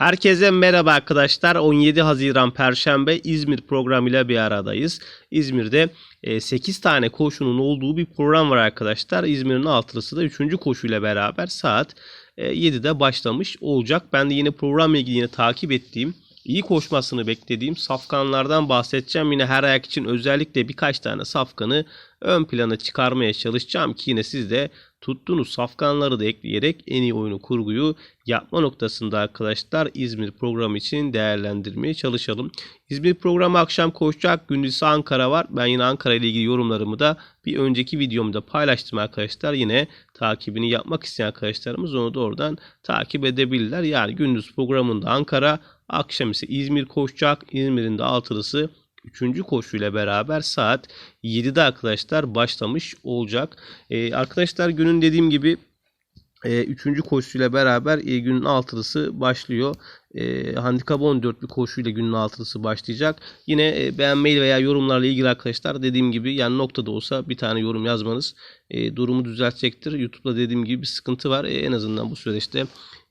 Herkese merhaba arkadaşlar. 17 Haziran Perşembe İzmir programıyla bir aradayız. İzmir'de 8 tane koşunun olduğu bir program var arkadaşlar. İzmir'in altılısı da 3. koşuyla beraber saat 7'de başlamış olacak. Ben de yine programla ilgili yine takip ettiğim iyi koşmasını beklediğim safkanlardan bahsedeceğim. Yine her ayak için özellikle birkaç tane safkanı ön plana çıkarmaya çalışacağım ki yine siz de tuttuğunuz safkanları da ekleyerek en iyi oyunu kurguyu yapma noktasında arkadaşlar İzmir programı için değerlendirmeye çalışalım. İzmir programı akşam koşacak. Gündüz Ankara var. Ben yine Ankara ile ilgili yorumlarımı da bir önceki videomda paylaştım arkadaşlar. Yine takibini yapmak isteyen arkadaşlarımız onu da oradan takip edebilirler. Yani gündüz programında Ankara, akşam ise İzmir koşacak. İzmir'in de altılısı 3. koşuyla beraber saat 7'de arkadaşlar başlamış olacak. Ee, arkadaşlar günün dediğim gibi e, üçüncü koşuyla beraber e, günün altılısı başlıyor. E, handikap 14 bir koşuyla günün altılısı başlayacak. Yine e, beğenmeyi veya yorumlarla ilgili arkadaşlar dediğim gibi yani noktada olsa bir tane yorum yazmanız e, durumu düzeltecektir. YouTube'da dediğim gibi bir sıkıntı var. E, en azından bu süreçte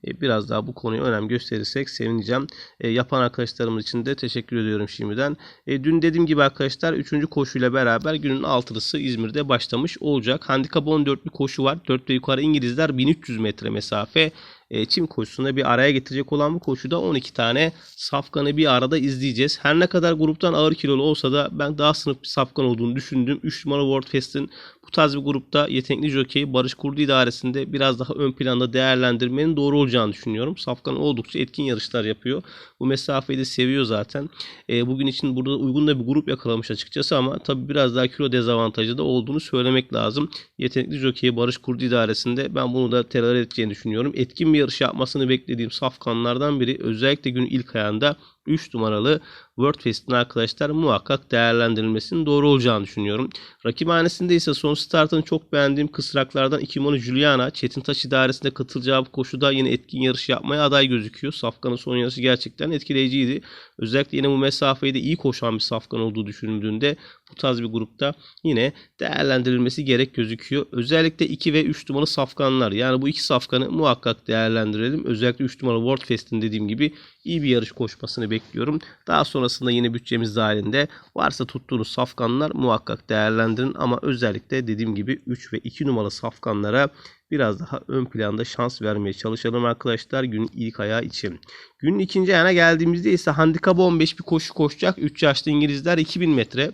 e, biraz daha bu konuya önem gösterirsek sevineceğim. E, yapan arkadaşlarımız için de teşekkür ediyorum şimdiden. E, dün dediğim gibi arkadaşlar 3. koşuyla beraber günün altılısı İzmir'de başlamış olacak. Handikap 14 bir koşu var. 4 ve yukarı İngilizler 1300 metre mesafe e, çim koşusunda bir araya getirecek olan bu koşuda 12 tane safkanı bir arada izleyeceğiz. Her ne kadar gruptan ağır kilolu olsa da ben daha sınıf bir safkan olduğunu düşündüm. 3 numara World Fest'in bu tarz bir grupta yetenekli jockey Barış Kurdu idaresinde biraz daha ön planda değerlendirmenin doğru olacağını düşünüyorum. Safkan oldukça etkin yarışlar yapıyor. Bu mesafeyi de seviyor zaten. E, bugün için burada uygun da bir grup yakalamış açıkçası ama tabi biraz daha kilo dezavantajı da olduğunu söylemek lazım. Yetenekli jockey Barış Kurdu idaresinde ben bunu da terör edeceğini düşünüyorum. Etkin bir yarış yapmasını beklediğim safkanlardan biri özellikle gün ilk ayağında 3 numaralı World Fest'in arkadaşlar muhakkak değerlendirilmesinin doğru olacağını düşünüyorum. Rakibhanesinde ise son startını çok beğendiğim kısraklardan 2 numaralı Juliana Çetin Taş idaresinde katılacağı bu koşuda yine etkin yarış yapmaya aday gözüküyor. Safkan'ın son yarışı gerçekten etkileyiciydi. Özellikle yine bu mesafeyi de iyi koşan bir Safkan olduğu düşünüldüğünde bu tarz bir grupta yine değerlendirilmesi gerek gözüküyor. Özellikle 2 ve 3 numaralı Safkanlar yani bu iki Safkan'ı muhakkak değerlendirelim. Özellikle 3 numaralı World Fest'in dediğim gibi iyi bir yarış koşmasını bekliyorum. Daha sonrasında yine bütçemiz dahilinde varsa tuttuğunuz safkanlar muhakkak değerlendirin ama özellikle dediğim gibi 3 ve 2 numaralı safkanlara biraz daha ön planda şans vermeye çalışalım arkadaşlar günün ilk ayağı için. Günün ikinci ayağına geldiğimizde ise handikap 15 bir koşu koşacak. 3 yaşlı İngilizler 2000 metre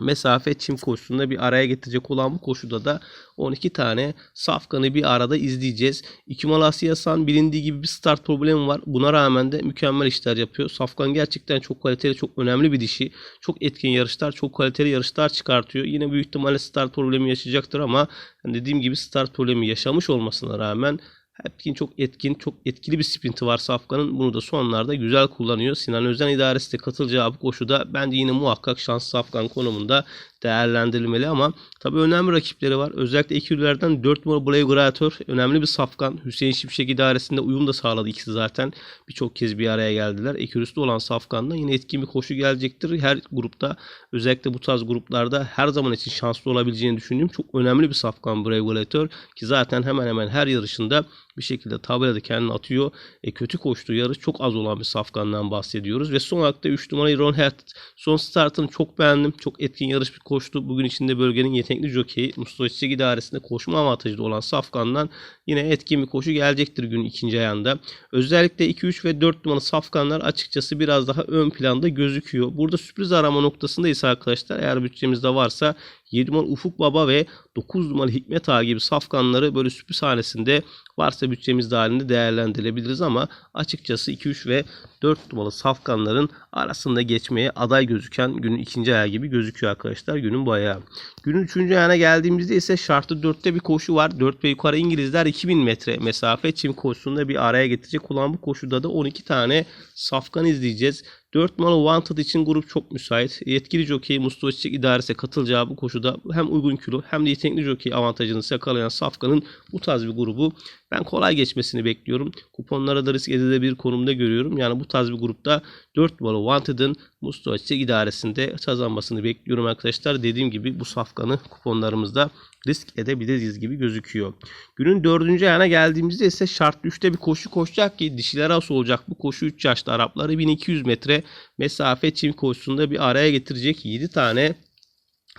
mesafe çim koşusunda bir araya getirecek olan bu koşuda da 12 tane safkanı bir arada izleyeceğiz. İkimal Asyasan bilindiği gibi bir start problemi var. Buna rağmen de mükemmel işler yapıyor. Safkan gerçekten çok kaliteli, çok önemli bir dişi. Çok etkin yarışlar, çok kaliteli yarışlar çıkartıyor. Yine büyük ihtimalle start problemi yaşayacaktır ama dediğim gibi start problemi yaşamış olmasına rağmen Etkin çok etkin, çok etkili bir sprinti var Safkan'ın. Bunu da sonlarda güzel kullanıyor. Sinan Özen idaresi de katılacağı bu koşuda bence yine muhakkak şans Safkan konumunda değerlendirilmeli ama tabii önemli rakipleri var. Özellikle ekürlerden 4 numara Brave Gladiator önemli bir safkan. Hüseyin Şimşek idaresinde uyum da sağladı ikisi zaten. Birçok kez bir araya geldiler. Ekürüsü olan safkanla yine etkin bir koşu gelecektir. Her grupta özellikle bu tarz gruplarda her zaman için şanslı olabileceğini düşündüğüm çok önemli bir safkan Brave Gladiator ki zaten hemen hemen her yarışında bir şekilde tabelada kendini atıyor. E, kötü koştuğu yarış çok az olan bir safkandan bahsediyoruz. Ve son olarak da 3 numara Ron Hert. Son startını çok beğendim. Çok etkin yarış bir koştu. Bugün içinde bölgenin yetenekli jokeyi Mustafa Çiçek idaresinde koşma avantajı olan Safkan'dan yine etkin bir koşu gelecektir gün ikinci ayağında. Özellikle 2, 3 ve 4 numaralı Safkanlar açıkçası biraz daha ön planda gözüküyor. Burada sürpriz arama noktasında ise arkadaşlar eğer bütçemizde varsa 7 numaralı Ufuk Baba ve 9 numaralı Hikmet Ağa gibi safkanları böyle sürpriz hanesinde varsa bütçemiz dahilinde değerlendirebiliriz ama açıkçası 2, 3 ve 4 numaralı safkanların arasında geçmeye aday gözüken günün ikinci ayağı gibi gözüküyor arkadaşlar günün bu ayağı. Günün üçüncü ayağına geldiğimizde ise şartı 4'te bir koşu var. 4 ve yukarı İngilizler 2000 metre mesafe çim koşusunda bir araya getirecek olan bu koşuda da 12 tane safkan izleyeceğiz. 4 numaralı Wanted için grup çok müsait. Yetkili jockey Mustafa Çiçek idaresi katılacağı bu koşuda hem uygun kilo hem de yetenekli jockey avantajını yakalayan Safkan'ın bu tarz bir grubu ben kolay geçmesini bekliyorum. Kuponlara da risk edilebilir konumda görüyorum. Yani bu tarz tarz bir grupta 4 numaralı Wanted'ın Mustafa Çiçek idaresinde kazanmasını bekliyorum arkadaşlar. Dediğim gibi bu safkanı kuponlarımızda risk edebiliriz gibi gözüküyor. Günün dördüncü ayağına geldiğimizde ise şartlı 3'te bir koşu koşacak ki dişiler as olacak. Bu koşu 3 yaşlı Arapları 1200 metre mesafe çim koşusunda bir araya getirecek 7 tane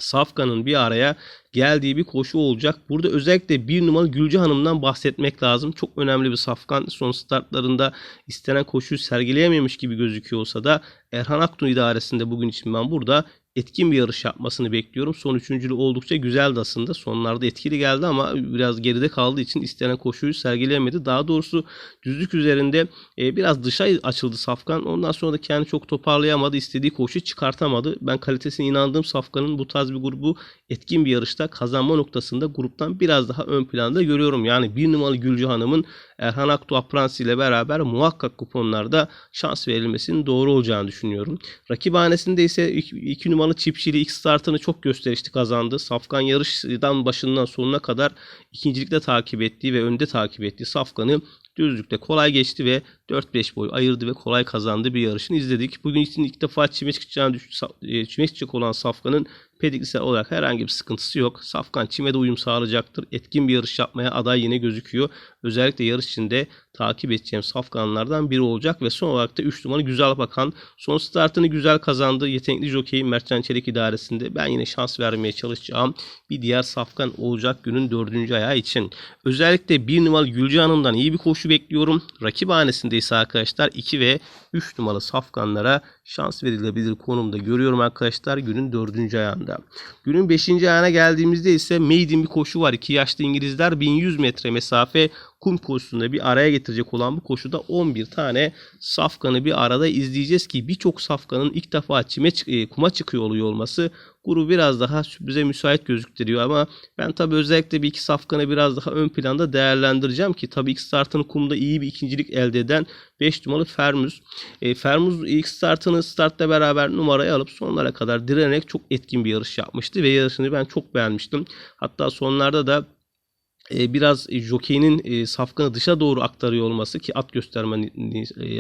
Safkan'ın bir araya geldiği bir koşu olacak. Burada özellikle bir numaralı Gülce Hanım'dan bahsetmek lazım. Çok önemli bir Safkan son startlarında istenen koşuyu sergileyememiş gibi gözüküyor olsa da Erhan Aktun idaresinde bugün için ben burada etkin bir yarış yapmasını bekliyorum. Son üçüncülü oldukça güzeldi aslında. Sonlarda etkili geldi ama biraz geride kaldığı için istenen koşuyu sergileyemedi. Daha doğrusu düzlük üzerinde e, biraz dışa açıldı Safkan. Ondan sonra da kendi çok toparlayamadı. istediği koşu çıkartamadı. Ben kalitesine inandığım Safkan'ın bu tarz bir grubu etkin bir yarışta kazanma noktasında gruptan biraz daha ön planda görüyorum. Yani bir numaralı Gülcü Hanım'ın Erhan Aktu Apransi ile beraber muhakkak kuponlarda şans verilmesinin doğru olacağını düşünüyorum. Rakibhanesinde ise 2 numaralı çiftçiliği ilk startını çok gösterişli kazandı. Safkan yarıştan başından sonuna kadar ikincilikte takip ettiği ve önde takip ettiği Safkan'ı düzlükte kolay geçti ve 4-5 boy ayırdı ve kolay kazandı bir yarışını izledik. Bugün için ilk defa çime çıkacağını e, çime çıkacak olan Safkan'ın pediklisel olarak herhangi bir sıkıntısı yok. Safkan çime de uyum sağlayacaktır. Etkin bir yarış yapmaya aday yine gözüküyor. Özellikle yarış içinde takip edeceğim safkanlardan biri olacak ve son olarak da 3 numara Güzel Bakan son startını güzel kazandı. Yetenekli jockey Mertcan Çelik idaresinde ben yine şans vermeye çalışacağım. Bir diğer safkan olacak günün 4. ayağı için. Özellikle 1 numaralı Gülce Hanım'dan iyi bir koşu bekliyorum. Rakip hanesinde ise arkadaşlar 2 ve 3 numaralı safkanlara şans verilebilir konumda görüyorum arkadaşlar günün 4. ayağında. Günün 5. ayağına geldiğimizde ise maiden bir koşu var. 2 yaşlı İngilizler 1100 metre mesafe kum koşusunda bir araya getirecek olan bu koşuda 11 tane safkanı bir arada izleyeceğiz ki birçok safkanın ilk defa çime e, kuma çıkıyor oluyor olması grubu biraz daha sürprize müsait gözüktürüyor ama ben tabi özellikle bir iki safkanı biraz daha ön planda değerlendireceğim ki tabi ilk startını kumda iyi bir ikincilik elde eden 5 numaralı Fermuz. E, Fermuz ilk startını startla beraber numarayı alıp sonlara kadar direnerek çok etkin bir yarış yapmıştı ve yarışını ben çok beğenmiştim. Hatta sonlarda da biraz e, jockey'nin e, safkanı dışa doğru aktarıyor olması ki at gösterme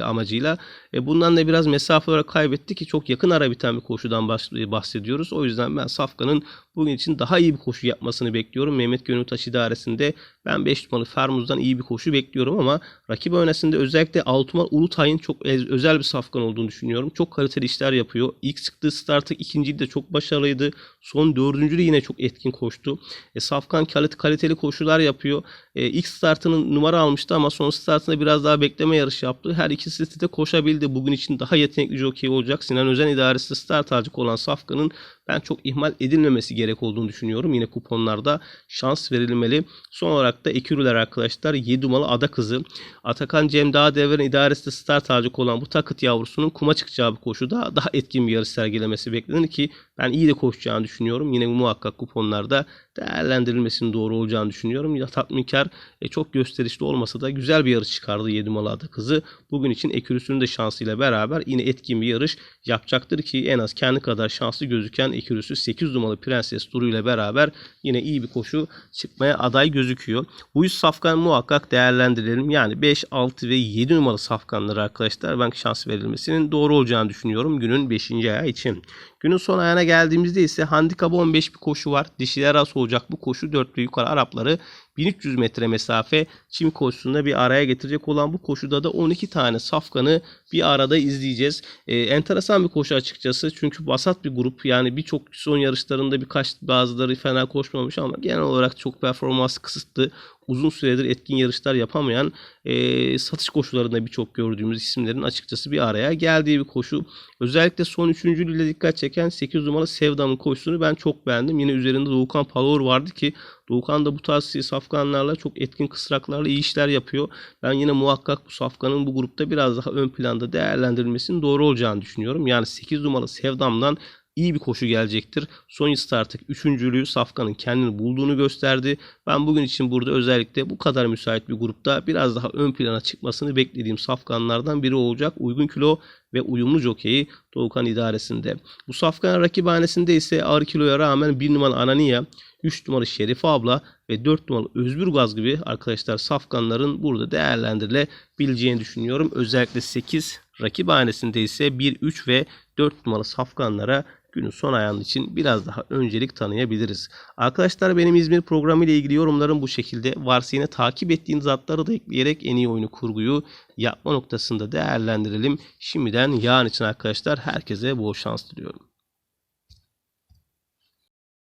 amacıyla bundan da biraz mesafe olarak kaybetti ki çok yakın ara biten bir koşudan bahsediyoruz. O yüzden ben safkanın bugün için daha iyi bir koşu yapmasını bekliyorum. Mehmet Gönültaş idaresinde ben 5 numaralı Fermuz'dan iyi bir koşu bekliyorum ama rakip önesinde özellikle 6 numaralı Ulutay'ın çok özel bir safkan olduğunu düşünüyorum. Çok kaliteli işler yapıyor. İlk çıktığı startı ikinci de çok başarılıydı. Son dördüncü de yine çok etkin koştu. E, safkan kaliteli koşular yapıyor. E, ilk startının numara almıştı ama son startında biraz daha bekleme yarışı yaptı. Her ikisi de koşabildi. Bugün için daha yetenekli jockey olacak. Sinan Özen idaresi start alacak olan Safkan'ın ben çok ihmal edilmemesi gerek olduğunu düşünüyorum. Yine kuponlarda şans verilmeli. Son olarak da Ekürüler arkadaşlar 7 numaralı Ada Kızı. Atakan Cem Dağ Devren idaresinde start alacak olan bu takıt yavrusunun kuma çıkacağı bir koşuda daha etkin bir yarış sergilemesi beklenir ki ben iyi de koşacağını düşünüyorum. Yine muhakkak kuponlarda değerlendirilmesinin doğru olacağını düşünüyorum. Ya tatminkar e, çok gösterişli olmasa da güzel bir yarış çıkardı 7 numaralı Ada Kızı. Bugün için Ekürüsünün de şansıyla beraber yine etkin bir yarış yapacaktır ki en az kendi kadar şanslı gözüken Ekürüsü 8 numaralı Prenses Duru ile beraber yine iyi bir koşu çıkmaya aday gözüküyor. Bu yüz safkan muhakkak değerlendirelim. Yani 5, 6 ve 7 numaralı safkanları arkadaşlar ben şans verilmesinin doğru olacağını düşünüyorum günün 5. ayağı için. Günün son ayağına geldiğimizde ise handikap 15 bir koşu var. Dişiler arası olacak bu koşu 4 ve yukarı Arapları 1300 metre mesafe çim koşusunda bir araya getirecek olan bu koşuda da 12 tane safkanı bir arada izleyeceğiz. Ee, enteresan bir koşu açıkçası çünkü basat bir grup yani birçok son yarışlarında birkaç bazıları fena koşmamış ama genel olarak çok performans kısıtlı uzun süredir etkin yarışlar yapamayan e, satış koşularında birçok gördüğümüz isimlerin açıkçası bir araya geldiği bir koşu. Özellikle son üçüncülüğüyle dikkat çeken 8 numaralı Sevdam'ın koşusunu ben çok beğendim. Yine üzerinde Doğukan Palor vardı ki Doğukan da bu tarz safkanlarla çok etkin kısraklarla iyi işler yapıyor. Ben yine muhakkak bu safkanın bu grupta biraz daha ön planda değerlendirilmesinin doğru olacağını düşünüyorum. Yani 8 numaralı Sevdam'dan iyi bir koşu gelecektir. Son startık üçüncülüğü Safkan'ın kendini bulduğunu gösterdi. Ben bugün için burada özellikle bu kadar müsait bir grupta biraz daha ön plana çıkmasını beklediğim Safkanlardan biri olacak. Uygun kilo ve uyumlu jokeyi Doğukan idaresinde. Bu Safkan rakibhanesinde ise ağır kiloya rağmen bir numaralı Anania 3 numaralı Şerife abla ve 4 numaralı Özgür Gaz gibi arkadaşlar safkanların burada değerlendirilebileceğini düşünüyorum. Özellikle 8 rakip hanesinde ise 1, 3 ve 4 numaralı safkanlara günün son ayağının için biraz daha öncelik tanıyabiliriz. Arkadaşlar benim İzmir programı ile ilgili yorumlarım bu şekilde. Varsa yine takip ettiğiniz atları da ekleyerek en iyi oyunu kurguyu yapma noktasında değerlendirelim. Şimdiden yarın için arkadaşlar herkese bol şans diliyorum.